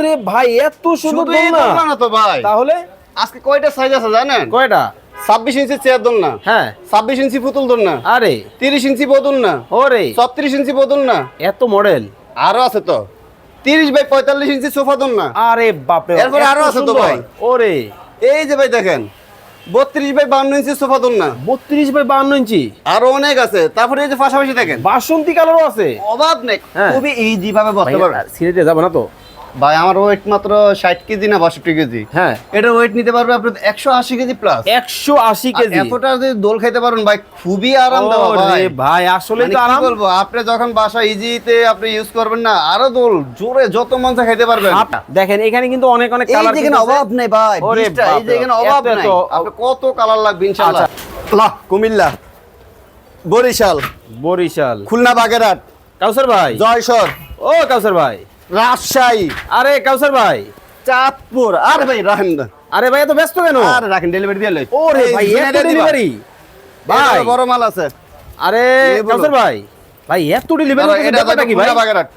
ওরে ভাই এত সুন্দর শুধু এই দোলনা। দোলনা না তো ভাই। তাহলে? আজকে কয়টা সাইজ আছে জানেন? কয়টা? ছাব্বিশ ইঞ্চি চেয়ার দোলনা। হ্যাঁ। ছাব্বিশ ইঞ্চি পুতুল দোলনা। আরে। তিরিশ ইঞ্চি বোতল না ওরে। ছত্রিশ ইঞ্চি বোতল না এত মডেল আরও আছে তো। তিরিশ বাই পঁয়তাল্লিশ ইঞ্চি সোফা দোল না আরে বাপরে বাপ, এরপরে এত আরও আছে তো ভাই। ওরে। এই যে ভাই দেখেন বত্রিশ বাই বান্ন ইঞ্চি সোফা দোল না বত্রিশ বাই বান্ন ইঞ্চি? আরও অনেক আছে। তারপরে এই যে পাশাপাশি দেখেন। বাসন্তী কালারও আছে। অভাব নেই। হ্যাঁ। খুবই ইজি ভাবে বসতে পারবেন। সিলেটে যাব না তো? ভাই আমার ওয়েট মাত্র ষাট কেজি না বাষট্টি কেজি? হ্যাঁ। এটা ওয়েট নিতে পারবে আপনি একশো আশি কেজি প্লাস একশো আশি কেজি। এতটা যদি দোল খাইতে পারেন ভাই খুবই আরাম ভাই। ভাই আসলে মানে তো আরাম। বলব আপনি যখন বাসা ইজিতে আপনি ইউজ করবেন না আরও দোল জোরে যত মন চায় খাইতে পারবেন। দেখেন এখানে কিন্তু অনেক অনেক কালার যেখানে অভাব নেই ভাই এই যেখানে বাপ, অভাব নাই। আপনি কত কালার লাগবে ইনশাআল্লাহ। আচ্ছা। লাহ কুমিল্লা বরিশাল বরিশাল। খুলনা বাগেরহাট। কাউসার ভাই। জয়সর। ও কাউসার ভাই। রাজশাহী। আরে কাউসার ভাই। চাঁদপুর। আরে ভাই রাখেন আরে ভাই এত ব্যস্ত কেন? আরে রাখেন ডেলিভারি দিয়ে লই। ওরে ভাই এত ডেলিভারি ভাই। বড় মাল আছে। আরে কাউসার ভাই। ভাই এত ডেলিভারি এটা কি ভাই? বাগেরহাট।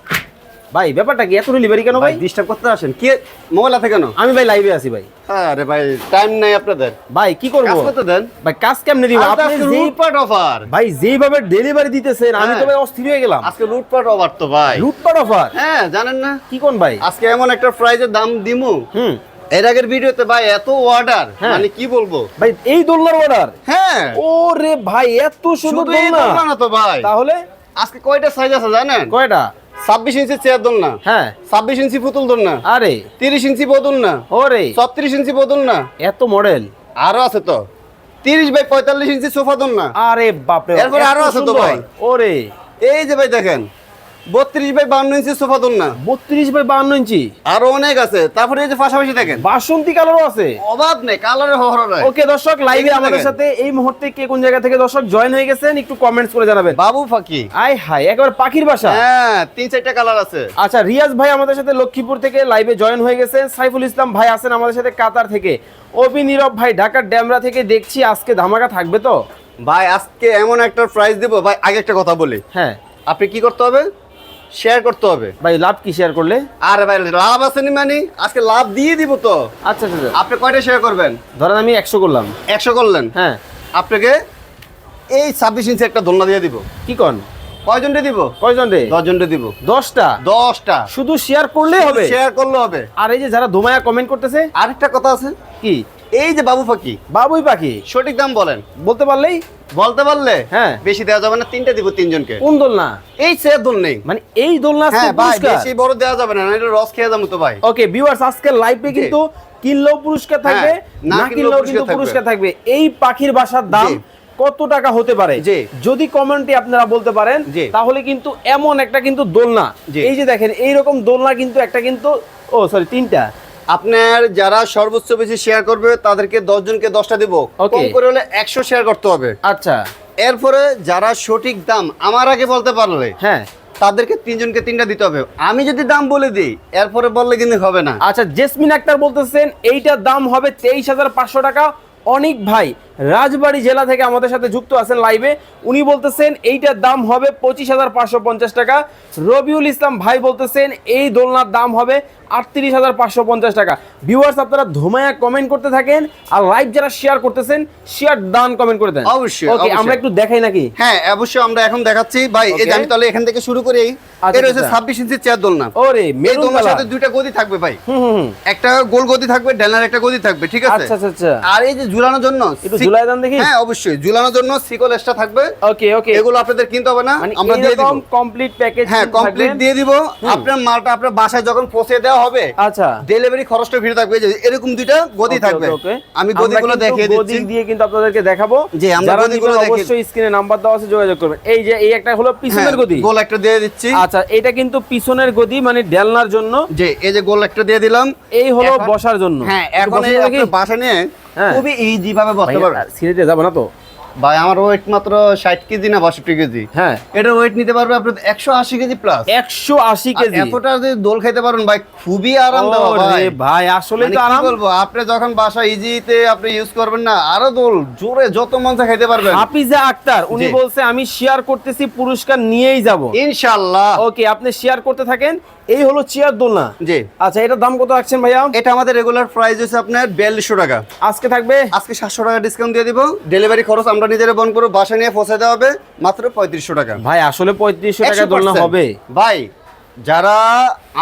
ভাই ব্যাপারটা কি? এত ডেলিভারি কেন ভাই ডিস্টার্ব করতে আসেন। কি মোবাইল আছে কেন? আমি ভাই লাইভে আছি ভাই। আরে ভাই টাইম নাই আপনাদের। ভাই কি কাজ করতে দেন। ভাই কাজ কেমনে দিব? আপনি লুটপাট অফার ভাই যেইভাবে ডেলিভারি দিতেছেন আমি তো হ্যাঁ। ভাই অস্থির হয়ে গেলাম। আজকে লুটপাট অফার তো ভাই। লুটপাট অফার হ্যাঁ জানেন না? কি কোন ভাই? আজকে এমন একটা প্রাইজের দাম দিমু। হুম। এর আগের ভিডিওতে ভাই এত অর্ডার হ্যাঁ। মানে কি বলব? ভাই এই দোলনার অর্ডার হ্যাঁ। ওরে ভাই এত সুন্দর দোলনা। না তো ভাই। তাহলে? আজকে কয়টা সাইজ আছে জানেন? কয়টা? ছাব্বিশ ইঞ্চি চেয়ার দোল না হ্যাঁ। ছাব্বিশ ইঞ্চি পুতুল দোল না আরে। তিরিশ ইঞ্চি বদল না ওরে। ছত্রিশ ইঞ্চি বদল না এত মডেল আরও আছে তো। তিরিশ বাই পঁয়তাল্লিশ ইঞ্চি সোফা দোল না আরে বাপরে এরপরে আরও আছে তো ভাই ভাই। ওরে। এই যে ভাই দেখেন বত্রিশ বাই বান্ন ইঞ্চি সোফা না বত্রিশ বাই বান্ন ইঞ্চি। আরও অনেক আছে। তারপরে এই যে পাশাপাশি দেখেন। বাসন্তী কালারও আছে। অভাব নেই কালারের হর নাই। ওকে দর্শক লাইভে আমাদের সাথে এই মুহূর্তে কে কোন জায়গা থেকে দর্শক জয়েন হয়ে গেছেন একটু কমেন্টস করে জানাবেন। বাবু ফাঁকি। আয় হাই একবার পাখির বাসা। হ্যাঁ তিন চারটা কালার আছে। আচ্ছা রিয়াজ ভাই আমাদের সাথে লক্ষ্মীপুর থেকে লাইভে জয়েন হয়ে গেছে সাইফুল ইসলাম ভাই আছেন আমাদের সাথে কাতার থেকে। অভি নীরব ভাই ঢাকার ড্যামরা থেকে দেখছি আজকে ধামাকা থাকবে তো? ভাই আজকে এমন একটা প্রাইস দেবো। ভাই আগে একটা কথা বলি। হ্যাঁ। আপনি কি করতে হবে? শেয়ার করতে হবে। ভাই লাভ কি শেয়ার করলে? আর ভাই লাভ আছে নি মানে? আজকে লাভ দিয়ে দিব তো। আচ্ছা আচ্ছা আচ্ছা। আপনি কয়টা শেয়ার করবেন? ধরেন আমি একশো করলাম। একশো করলেন? হ্যাঁ। আপনাকে এই ছাব্বিশ ইঞ্চি একটা দোলনা দিয়ে দিব। কি কন? কয়জনটা দিব? কয়জন রে? দশজনটা দিব। দশটা? দশটা। শুধু শেয়ার করলেই হবে? শেয়ার করলে হবে। আর এই যে যারা ধোমায়া কমেন্ট করতেছে? আরেকটা কথা আছে। কি? এই যে বাবু ফাঁকি বাবুই পাখি? সঠিক দাম বলেন। বলতে পারলেই? বলতে পারলে? হ্যাঁ। বেশি দেওয়া যাবে না তিনটা দিব তিনজনকে। কোন দোলনা? এই সে দোল নেই। মানে এই দোলনা হ্যাঁ ভাই বেশি বড় দেওয়া যাবে না এটা রস খেয়ে যাব তো ভাই। ওকে ভিউয়ার্স আজকে লাইভে কিন্তু কিনলেও পুরস্কার থাকবে হ্যাঁ, না না কিনলেও কিন্তু পুরস্কার থাকবে। এই পাখির বাসার দাম কত টাকা হতে পারে? জি। যদি কমেন্টে আপনারা বলতে পারেন জি। তাহলে কিন্তু এমন একটা কিন্তু দোলনা। এই যে দেখেন এইরকম দোলনা কিন্তু একটা কিন্তু ও সরি তিনটা। আপনার যারা সর্বোচ্চ বেশি শেয়ার করবে তাদেরকে দশ জনকে দশটা দিব। কম করে হলে একশো শেয়ার করতে হবে। আচ্ছা। এরপরে যারা সঠিক দাম আমার আগে বলতে পারলে হ্যাঁ। তাদেরকে তিনজনকে তিনটা দিতে হবে। আমি যদি দাম বলে দিই এরপরে বললে কিন্তু হবে না। আচ্ছা জেসমিন আক্তার বলতেছেন এইটার দাম হবে তেইশ হাজার পাঁচশো টাকা। অনেক ভাই রাজবাড়ী জেলা থেকে আমাদের সাথে যুক্ত আছেন লাইভে উনি বলতেছেন এইটার দাম হবে পঁচিশ হাজার পাঁচশো পঞ্চাশ টাকা। রবিউল ইসলাম ভাই বলতেছেন এই দোলনার দাম হবে আটত্রিশ হাজার পাঁচশো পঞ্চাশ টাকা। ভিউয়ার্স আপনারা ধুমায়া কমেন্ট করতে থাকেন আর লাইভ যারা শেয়ার করতেছেন শেয়ার দান কমেন্ট করে দেন। অবশ্যই, ওকে আমরা একটু দেখাই নাকি? হ্যাঁ অবশ্যই আমরা এখন দেখাচ্ছি। ভাই এই আমি তাহলে এখান থেকে শুরু করি। আচ্ছা, হচ্ছে আচ্ছা। ছাব্বিশ ইঞ্চি চেয়ার দোলনা। ওরে এই দোলনার সাথে দুইটা গদি থাকবে ভাই। হুম হুম। একটা গোল গদি থাকবে ডেলার একটা গদি থাকবে ঠিক আছে? আচ্ছা আচ্ছা আচ্ছা। আর এই যে ঝুলানোর জন্য ঝুলাই দেন দেখি। হ্যাঁ অবশ্যই। ঝুলানোর জন্য সিকল এক্সট্রা থাকবে। ওকে ওকে এগুলো আপনাদের কিনতে হবে না। মানে আমরা দিয়ে দিব। কমপ্লিট প্যাকেজ হ্যাঁ কমপ্লিট দিয়ে দিব। আপনার মালটা আপনার বাসায় যখন পৌঁছে দেওয়া হবে আচ্ছা। ডেলিভারি খরচটা ফ্রি থাকবে। যে এরকম দুইটা গদি থাকবে। আমি গদিগুলো দেখিয়ে গদি দিয়ে কিন্তু আপনাদেরকে দেখাবো। জি, আমরা গদিগুলো অবশ্যই স্ক্রিনে নাম্বার দেওয়া আছে যোগাযোগ করবেন। এই যে এই একটা হলো হ্যাঁ, পিছনের গদি। গোল একটা দিয়ে দিচ্ছি। আচ্ছা এটা কিন্তু পিছনের গদি মানে ডেলনার জন্য। যে এই যে গোল একটা দিয়ে দিলাম। এই হলো বসার জন্য। হ্যাঁ এখন এই? বাসা নিয়ে হ্যাঁ। খুবই ইজি ভাবে বসতে আর সিলেটে যাব না তো? ভাই আমার ওয়েট মাত্র ষাট কেজি না বাষট্টি কেজি? হ্যাঁ। এটা ওয়েট নিতে পারবে আপনার একশো আশি কেজি প্লাস একশো আশি কেজি? এতটা যদি দোল খাইতে পারবেন ভাই খুবই ভাই। ভাই আসলে মানে তো আরাম। বলব আপনি যখন বাসা ইজিতে আপনি ইউজ করবেন না আরও দোল জোরে যত মন চায় খাইতে পারবেন। হাফিজা আক্তার উনি। বলছে আমি শেয়ার করতেছি পুরস্কার নিয়েই যাব। ইনশাআল্লাহ। ওকে আপনি শেয়ার করতে থাকেন এই হলো চেয়ার দোলনা। জি। আচ্ছা এটার দাম কত রাখছেন ভাইয়া? এটা আমাদের রেগুলার প্রাইস হচ্ছে আপনার বিয়াল্লিশশো টাকা। আজকে থাকবে? আজকে সাতশো টাকা ডিসকাউন্ট দিয়ে দিব। ডেলিভারি খরচ আমরা নিজেরা বন্ধ করব বাসা নিয়ে পৌঁছে দেওয়া হবে মাত্র পঁয়ত্রিশশো টাকা। ভাই আসলে পঁয়ত্রিশশো টাকা দোলনা হবে। ভাই যারা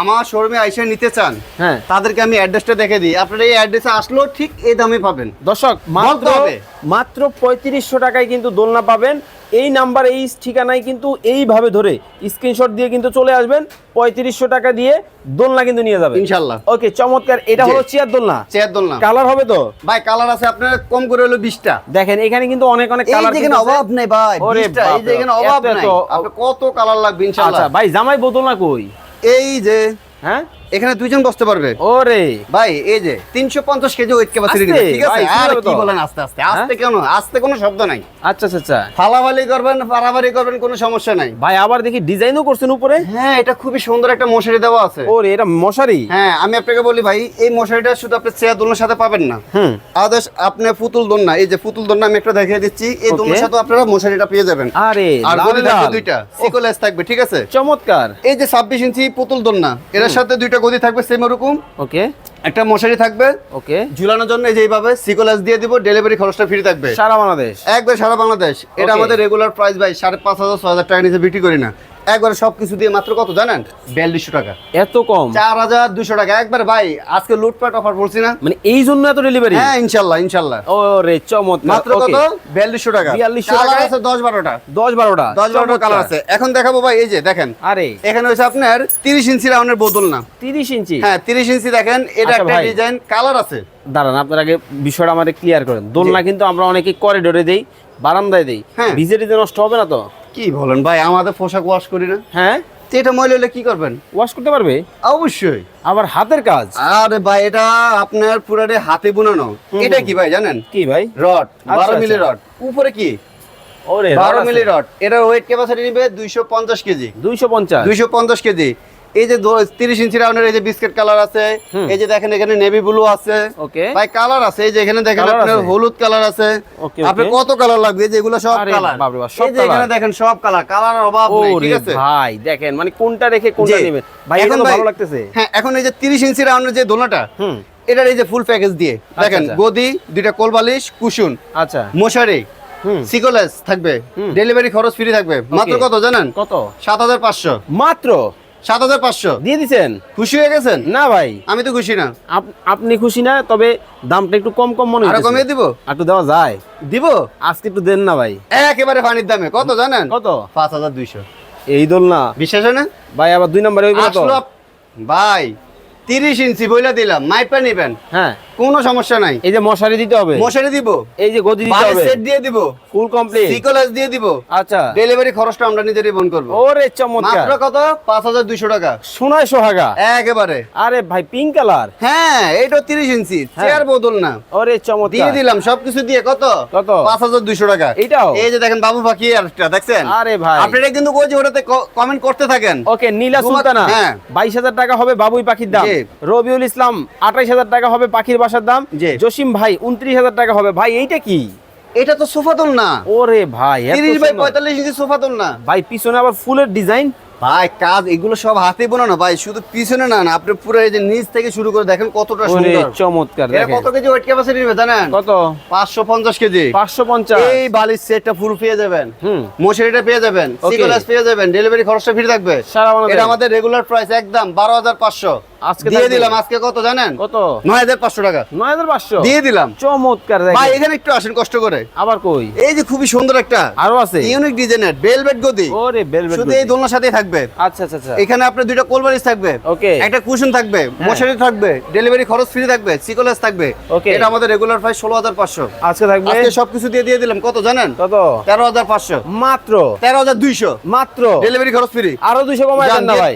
আমার শোরুমে আইসা নিতে চান হ্যাঁ। তাদেরকে আমি অ্যাড্রেসটা দেখে দিই। আপনারা এই অ্যাড্রেসে আসলেও ঠিক এই দামে পাবেন। দর্শক মাত্র। মাত্র পঁয়ত্রিশশো টাকায় কিন্তু দোলনা পাবেন। এই নাম্বার এই ঠিকানায় কিন্তু এইভাবে ধরে স্ক্রিনশট দিয়ে কিন্তু চলে আসবেন। পঁয়ত্রিশশো টাকা দিয়ে দোলনা কিন্তু নিয়ে যাবেন। ইনশাল্লাহ। ওকে চমৎকার। এটা হলো চেয়ার দোলনা। চেয়ার দোলনা। কালার হবে তো? ভাই কালার আছে আপনার কম করে হলো বিশটা। দেখেন এখানে কিন্তু অনেক অনেক কালার দেখেন অভাব নেই ভাই ওরে 20টা, এই দেখেন অভাব নাই। আপনার কত কালার লাগবে ইনশাল্লাহ। আচ্ছা ভাই জামাই বোতল না কই? এই যে হ্যাঁ? এখানে দুইজন বসতে পারবে। ওরে। ভাই এই যে তিনশো পঞ্চাশ কেজি ওয়েট ক্যাপাসিটি ঠিক আছে? আর কি বলেন আস্তে আস্তে? হ্যাঁ? আস্তে কেন? আস্তে কোনো শব্দ নাই। আচ্ছা আচ্ছা আচ্ছা। ফালাফালি করবেন পারাবারি করবেন কোনো সমস্যা নাই। ভাই আবার দেখি ডিজাইনও করছেন উপরে? হ্যাঁ এটা খুবই সুন্দর একটা মশারি দেওয়া আছে। ওরে এটা মশারি? হ্যাঁ আমি আপনাকে বলি ভাই এই মশারিটা শুধু আপনি চেয়ার দোলনার সাথে পাবেন না। হুম। আদার্স আপনি পুতুল দোলনা এই যে পুতুল দোলনা আমি একটা দেখিয়ে দিচ্ছি এই. দোলনার সাথে আপনারা মশারিটা পেয়ে যাবেন। আরে আর। দুইটা সিকোলেস থাকবে ঠিক আছে? চমৎকার। এই যে ছাব্বিশ ইঞ্চি পুতুল দোলনা এর সাথে দুইটা গদি থাকবে সেম ওরকম। ওকে। একটা মশারি থাকবে। ওকে। ঝুলানোর জন্য এই যে এইভাবে সিকোলেস দিয়ে দিব ডেলিভারি খরচটা ফ্রি থাকবে। সারা বাংলাদেশ? একবার সারা বাংলাদেশ। এটা আমাদের রেগুলার প্রাইস ভাই সাড়ে পাঁচ হাজার ছয় হাজার টাকা নিচে বিক্রি করি না। একবার সবকিছু দিয়ে মাত্র কত জানেন? বিয়াল্লিশশো টাকা। এত কম? চার হাজার দুশো টাকা। একবার ভাই আজকে লুটপাট অফার পড়ছি না? মানে এই জন্য এত ডেলিভারি হ্যাঁ ইনশাল্লাহ ইনশাল্লাহ। ও রে চমৎকার। মাত্র কত? বিয়াল্লিশশো টাকা। 4200 কালার টাকায়? আছে দশ বারোটা। দশ বারোটা। দশ বারোটা কালার আছে। এখন দেখাবো ভাই এই যে দেখেন। আরে। এখানে হচ্ছে আপনার তিরিশ ইঞ্চি রাউন্ডের বোতল না। তিরিশ ইঞ্চি? হ্যাঁ তিরিশ ইঞ্চি দেখেন এটা আচ্ছা একটা ভাই। ডিজাইন কালার আছে। দাঁড়ান আপনার আগে বিষয়টা আমাদের ক্লিয়ার করেন। দোলনা কিন্তু আমরা অনেকে করিডোরে দেই বারান্দায় দেই। হ্যাঁ। ভিজে নষ্ট হবে না তো? কি বলেন ভাই আমাদের পোশাক ওয়াশ করি না। হ্যাঁ? তো এটা ময়লা হলে কি করবেন? ওয়াশ করতে পারবে? অবশ্যই। আবার হাতের কাজ? আরে ভাই এটা আপনার পুরাটে হাতে বুনানো। এটা কি ভাই জানেন? কি ভাই? রড বারো আচ্ছা। Milli rod. উপরে কি? ওরে বারো মিলি রড। এটা ওয়েট ক্যাপাসিটি নিবে দুইশো পঞ্চাশ কেজি। দুইশো পঞ্চাশ। দুইশো পঞ্চাশ কেজি। এই যে তিরিশ ইঞ্চি রাউন্ডের এই যে বিস্কিট কালার আছে এই যে দেখেন এখানে নেভি ব্লু আছে। ভাই কালার আছে। এই যে এখানে দেখেন আপনার হলুদ কালার আছে। আপনি কত কালার লাগবে? এই যে এগুলো সব কালার এই যে এখানে দেখেন সব কালার কালার অভাব নেই ঠিক আছে? ভাই দেখেন মানে কোনটা রেখে কোনটা নেবেন? ভাই এখন ভালো লাগতেছে। হ্যাঁ এখন এই যে তিরিশ ইঞ্চি রাউন্ডের যে দোলনাটা হুম। এটার এই যে ফুল প্যাকেজ দিয়ে দেখেন আচ্ছা। গদি দুইটা কোলবালিশ কুশন আচ্ছা। মশারি সিকোলেস থাকবে ডেলিভারি খরচ ফ্রি থাকবে। মাত্র কত জানেন? কত? সাত হাজার পাঁচশো। মাত্র? সাত হাজার পাঁচশো। দিয়ে দিচ্ছেন খুশি হয়ে গেছেন? না ভাই। আমি তো খুশি না। আপ- আপনি খুশি না তবে দামটা একটু কম কম মনে কমিয়ে দিব? একটু দেওয়া যায়। দিব? আজকে একটু দেন না ভাই। একেবারে পানির দামে। কত জানেন? কত? পাঁচ হাজার দুইশো। এই দোল না। বিশ্বাস না? ভাই আবার দুই নম্বরে ভাই তিরিশ ইঞ্চি বইলা দিলাম। মাইপা নিবেন। হ্যাঁ। কোনো সমস্যা নাই। এই যে মশারি দিতে হবে। মশারি দিব। এই যে গদি দিতে হবে। সেট দিয়ে দিব। ফুল কমপ্লিট সিকোলেস দিয়ে দিব। আচ্ছা। ডেলিভারি খরচটা আমরা নিজেরই বহন করব। ওরে চমৎকার। মাত্র কত? পাঁচ হাজার দুইশো টাকা। সোনায় সোহাগা। একেবারে। আরে ভাই পিঙ্ক কালার হ্যাঁ এইটা তিরিশ ইঞ্চি। হ্যাঁ। চেয়ার বদল না। ওরে চমৎকার। দিয়ে দিলাম সবকিছু দিয়ে কত? কত? পাঁচ হাজার দুইশো টাকা। এইটাও? এই যে দেখেন বাবু পাখি আরেকটা দেখছেন? আরে ভাই। আপনারা কিন্তু ওই যে ওটাতে কমেন্ট করতে থাকেন। ওকে নীলা সুলতানা। হ্যাঁ। বাইশ হাজার টাকা হবে বাবুই পাখির দাম। রবিউল ইসলাম আঠাইশ হাজার টাকা হবে পাখির বাসার দাম। জসিম ভাই উনত্রিশ হাজার টাকা হবে। ভাই এইটা কি? এটা তো সোফাতুল না। ওরে ভাই তিরিশ বাই পঁয়তাল্লিশ ইঞ্চি সোফাতুল না। ভাই পিছনে আবার ফুলের ডিজাইন? ভাই কাজ এগুলো সব হাতে বোনানো ভাই শুধু পিছনে না না আপনি পুরো এই যে নিচ থেকে শুরু করে দেখেন কতটা সুন্দর। চমৎকার দেখেন। কত কেজি ওয়েট ক্যাপাসিটি নেবে জানেন? কত? পাঁচশো পঞ্চাশ কেজি। পাঁচশো পঞ্চাশ। এই বালিশ সেটটা ফুল পেয়ে যাবেন। হুম। মশারিটা পেয়ে যাবেন. সিকোলাস পেয়ে যাবেন। ডেলিভারি খরচটা ফ্রি থাকবে। সারা এটা আমাদের রেগুলার প্রাইস একদম বারো হাজার পাঁচশো। আজকে দিয়ে থাকবে? দিলাম আজকে কত জানেন? কত? নয় হাজার পাঁচশো টাকা। নয় হাজার পাঁচশো? দিয়ে দিলাম। চমৎকার ভাই এখানে একটু আসেন কষ্ট করে। আবার কই? এই যে খুবই সুন্দর একটা আরও আছে? ইউনিক ডিজাইনের বেলভেট গদি। ওরে বেলভেট শুধু এই দোলনার সাথেই থাকবে। আচ্ছা আচ্ছা আচ্ছা। এখানে আপনার দুইটা থাকবে. একটা কুশন থাকবে হ্যাঁ। মশারি থাকবে ডেলিভারি খরচ ফ্রি থাকবে সিকোলেস থাকবে. এটা আমাদের রেগুলার প্রাইস ষোলো হাজার পাঁচশো। আজকে থাকবে? আজকে সবকিছু দিয়ে দিয়ে দিলাম। কত জানেন? কত? তেরো হাজার পাঁচশো। মাত্র? তেরো হাজার দুইশো। মাত্র? ডেলিভারি খরচ ফ্রি আরও দুইশো কমাই দেন না ভাই।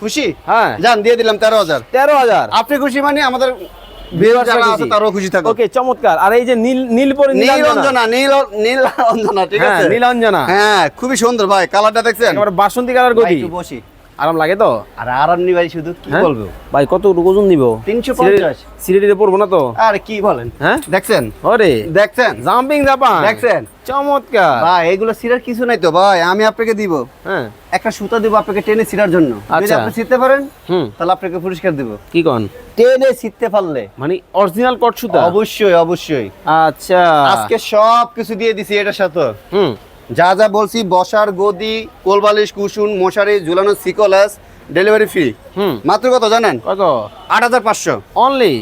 খুশি? হ্যাঁ। যান দিয়ে দিলাম তেরো হাজার। তেরো হাজার। আপনি খুশি মানে আমাদের হ্যাঁ হ্যাঁ খুবই সুন্দর ভাই কালারটা দেখছেন? বাসন্তী কালার বসি। আরাম লাগে তো? আর আরাম নি ভাই শুধু কি হ্যাঁ? বলব? ভাই কত ওজন নিব? 350 সিলেটিতে পড়ব না তো? আর কি বলেন? হ্যাঁ? দেখছেন? ওরে। দেখছেন? জাম্পিং জাপান দেখছেন? চমৎকার। ভাই এগুলো সিরার কিছু নাই তো ভাই আমি আপনাকে দিব। হ্যাঁ। একটা সুতা দিব আপনাকে টেনে সিরার জন্য। যদি আচ্ছা। আপনি ছিটতে পারেন হুম। তাহলে আপনাকে পুরস্কার দিব। কি কন? টেনে ছিটতে পারলে। মানে অরিজিনাল কট সুতা? অবশ্যই অবশ্যই। আচ্ছা। আজকে সব কিছু দিয়ে দিছি এটার সাথে। হুম। যা যা বলছি বসার গদি কোলবালিশ কুসুন মশারি ঝুলানো সিকলাস ডেলিভারি ফ্রি হুম। মাত্র কত জানেন? কত? আট হাজার পাঁচশো। অনলি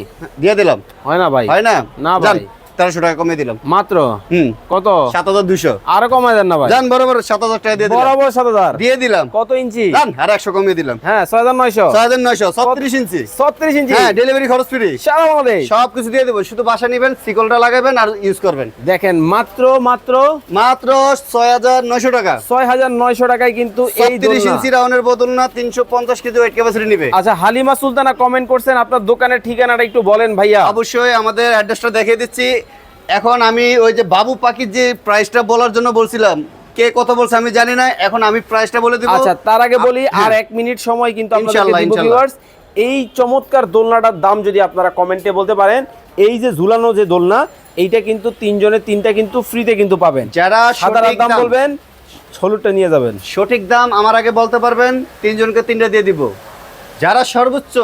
দিয়ে দিলাম। হয় না ভাই। হয় না? না ভাই। তেরোশো টাকা কমিয়ে দিলাম। মাত্র? হুম। কত? সাত হাজার দুশো আরও কমায় দেন না ভাই। যান বরাবর সাত হাজার টাকা দিয়ে বরাবর সাত হাজার? দিয়ে দিলাম। কত ইঞ্চি? যান আর একশো কমিয়ে দিলাম। হ্যাঁ ছয় হাজার নয়শো। ছয় হাজার নয়শো ছত্রিশ ইঞ্চি। ছত্রিশ ইঞ্চি। হ্যাঁ ডেলিভারি খরচ ফ্রি সারা বাংলাদেশ। সব কিছু দিয়ে দেবো। শুধু বাসা নেবেন সিকলটা লাগাবেন আর ইউজ করবেন। দেখেন মাত্র মাত্র? মাত্র ছয় হাজার নয়শো টাকা। ছয় হাজার নয়শো টাকায় কিন্তু এই ইঞ্চি রাউন্ডের বদল না তিনশো পঞ্চাশ কেজি ওয়েট ক্যাপাসিটি নিবে। আচ্ছা হালিমা সুলতানা কমেন্ট করছেন আপনার দোকানের ঠিকানাটা একটু বলেন ভাইয়া। অবশ্যই আমাদের অ্যাড্রেসটা দেখিয়ে দিচ্ছি। এখন আমি ওই যে বাবু পাখির যে প্রাইসটা বলার জন্য বলছিলাম কে কত বলছে আমি জানি না এখন আমি প্রাইসটা বলে দিব। আচ্ছা তার আগে বলি আর হ্যাঁ। এক মিনিট সময় কিন্তু দিব এই চমৎকার দোলনাটার দাম যদি আপনারা কমেন্টে বলতে পারেন এই যে ঝুলানো যে দোলনা এইটা কিন্তু তিনজনের তিনটা কিন্তু ফ্রিতে কিন্তু পাবেন। যারা সাদার দাম বলবেন হলুদটা নিয়ে যাবেন। সঠিক দাম আমার আগে বলতে পারবেন তিনজনকে তিনটা দিয়ে দিব। যারা সর্বোচ্চ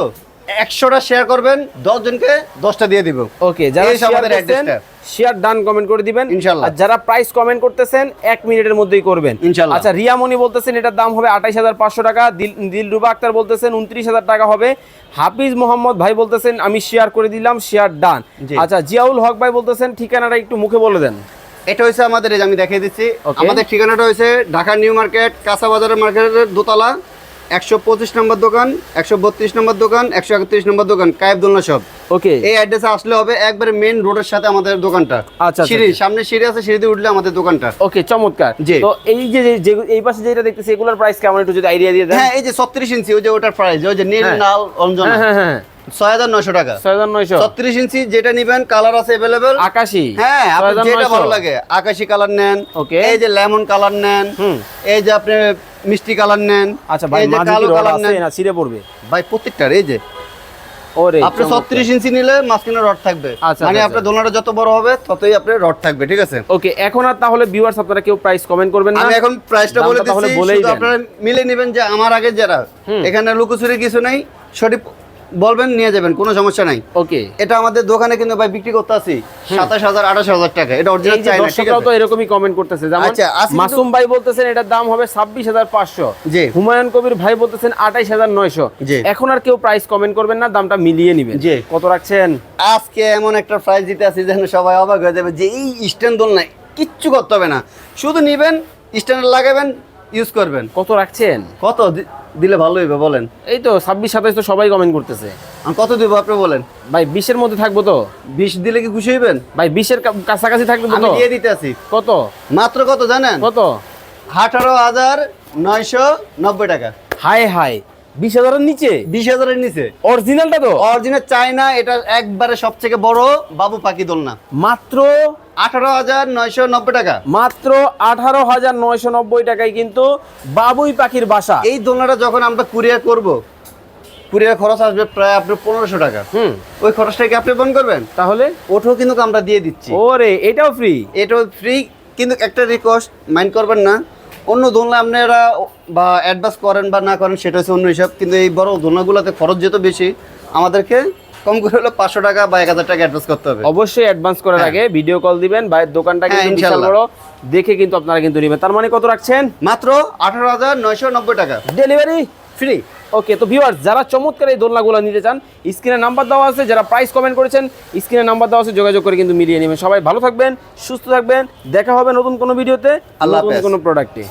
একশোটা শেয়ার করবেন দশজনকে দশটা দিয়ে দিব। ওকে যারা আমাদের address-টা। শেয়ার ডান কমেন্ট করে দিবেন। ইনশাল্লাহ। আর যারা প্রাইস কমেন্ট করতেছেন এক মিনিটের মধ্যেই করবেন। ইনশাল্লাহ। আচ্ছা রিয়ামণি বলতেছেন এটার দাম হবে আঠাইশ হাজার পাঁচশো টাকা। দিল- দিলরুবা আক্তার বলতেছেন উনত্রিশ হাজার টাকা হবে। হাফিজ মোহাম্মদ ভাই বলতেছেন আমি শেয়ার করে দিলাম শেয়ার ডান আচ্ছা জিয়াউল হক ভাই বলতেছেন ঠিকানাটা একটু মুখে বলে দেন। এটা হচ্ছে আমাদের এই যে আমি দেখিয়ে দিচ্ছি। আমাদের ঠিকানাটা হয়েছে ঢাকা নিউ মার্কেট কাঁচা বাজারের মার্কেটের দোতলা একশো পঁচিশ নম্বর দোকান একশো বত্রিশ নম্বর দোকান একশো একত্রিশ নম্বর দোকান কায়েব দোলনা সব ওকে। এই অ্যাড্রেসে আসলে হবে একবারে মেন রোডের সাথে আমাদের দোকানটা। আচ্ছা, আচ্ছা, সিঁড়ি আচ্ছা। সামনে সিঁড়ি আছে সিঁড়ি দিয়ে উঠলে আমাদের দোকানটা। ওকে চমৎকার। জি। তো এই যে যে- যে- এই পাশে যেটা দেখতেছি এগুলোর প্রাইস কেমন একটু যদি আইডিয়া দিয়ে দেন? হ্যাঁ এই যে ছত্রিশ ইঞ্চি ওই যে ওটার প্রাইস ওই যে নীল হ্যাঁ। লাল অঞ্জন। হ্যাঁ হ্যাঁ। হ্যাঁ ছয় হাজার নয়শো টাকা। ছয় হাজার নয়শো। ছত্রিশ ইঞ্চি যেটা নিবেন কালার আছে অ্যাভেলেবেল আকাশি? হ্যাঁ আপনার 6,900 যেটা ভালো লাগে আকাশি কালার নেন এই যে লেমন কালার নেন এই যে আপনি মিষ্টি কালার নেন আচ্ছা ভাই মাঝে কালো কালার নেন। না ছিঁড়ে পড়বে? ভাই প্রত্যেকটার এই যে। ওরে আপনি চমৎকার। ছত্রিশ ইঞ্চি নিলে মাঝখানে রড থাকবে। আচ্ছা, মানে আচ্ছা, আপনার দোলনাটা যত বড় হবে ততই আপনার রড থাকবে ঠিক আছে? ওকে এখন আর তাহলে ভিউয়ার্স আপনারা কেউ প্রাইস কমেন্ট করবেন না। আমি এখন প্রাইসটা বলে দিচ্ছি আপনারা মিলে নেবেন যে আমার আগে যারা এখানে লুকোচুরি কিছু নাই সঠিক বলবেন নিয়ে যাবেন কোনো সমস্যা নাই। ওকে। এটা আমাদের দোকানে কিন্তু ভাই বিক্রি করতে আছি সাতাশ হাজার আঠাশ হাজার টাকা। এটা অরিজিনাল চাই না তো এরকমই কমেন্ট করতেছে। যেমন আচ্ছা, মাসুম ভাই বলতেছেন এটার দাম হবে ছাব্বিশ হাজার পাঁচশো। জি। হুমায়ুন কবির ভাই বলতেছেন আঠাইশ হাজার নয়শো। এখন আর কেউ প্রাইস কমেন্ট করবেন না দামটা মিলিয়ে নিবেন। জি। কত রাখছেন? আজকে এমন একটা প্রাইজ দিতে আছি যেন সবাই অবাক হয়ে যাবে যে এই স্ট্যান্ড দোল নাই কিচ্ছু করতে হবে না। শুধু নিবেন স্ট্যান্ড লাগাবেন ইউজ করবেন। কত রাখছেন? কত? দিলে ভালো হইবে বলেন। এই তো ছাব্বিশ সাতাইশ তো সবাই কমেন্ট করতেছে। আমি কত দিব আপনি বলেন? ভাই বিশের মধ্যে থাকব তো। বিশ দিলে কি খুশি হইবেন? ভাই বিশের কাছাকাছি থাকবে আমি তো দিয়ে দিতে আছি কত? মাত্র কত জানেন? কত? আঠারো হাজার নয়শো নব্বই টাকা। হাই হাই বিশ হাজারের নিচে? বিশ হাজারের নিচে। অরিজিনালটা তো? অরিজিনাল চায়না এটা একবারে সবথেকে বড় বাবু পাখি দোলনা। মাত্র আঠারো হাজার নয়শো নব্বই টাকা। মাত্র আঠারো হাজার নয়শো নব্বই টাকায় কিন্তু বাবুই পাখির বাসা। এই দোলনাটা যখন আমরা কুরিয়ার করব কুরিয়ার খরচ আসবে প্রায় আপনার পনেরোশো টাকা। হুম। ওই খরচটা কি আপনি বন্ধ করবেন? তাহলে? ওটাও কিন্তু আমরা দিয়ে দিচ্ছি। ওরে এটাও ফ্রি এটাও ফ্রি কিন্তু একটা রিকোয়েস্ট মাইন্ড করবেন না। অন্য দোলনা আপনারা বা অ্যাডভান্স করেন বা না করেন সেটা হচ্ছে অন্য হিসাব। কিন্তু এই বড় দোলনাগুলোতে খরচ যেত বেশি আমাদেরকে কম করে হলে পাঁচশো টাকা বা এক হাজার টাকা অ্যাডভান্স করতে হবে। অবশ্যই অ্যাডভান্স করার হ্যাঁ। আগে ভিডিও কল দিবেন। বা দোকানটা হ্যাঁ, কিন্তু বিশাল ইনশাল্লাহ। বড়। দেখে কিন্তু আপনারা কিন্তু নেবেন। তার মানে কত রাখছেন? মাত্র আঠারো হাজার নয়শো নব্বই টাকা। ডেলিভারি ফ্রি ওকে তো ভিউয়ার্স যারা চমৎকার এই দোলনাগুলো নিতে চান স্ক্রিনে নাম্বার দেওয়া আছে। যারা প্রাইস কমেন্ট করেছেন স্ক্রিনে নাম্বার দেওয়া আছে। যোগাযোগ করে কিন্তু মিলিয়ে নেবেন। সবাই ভালো থাকবেন সুস্থ থাকবেন। দেখা হবে নতুন কোনো ভিডিওতে আল্লাহ কোনো প্রোডাক্টে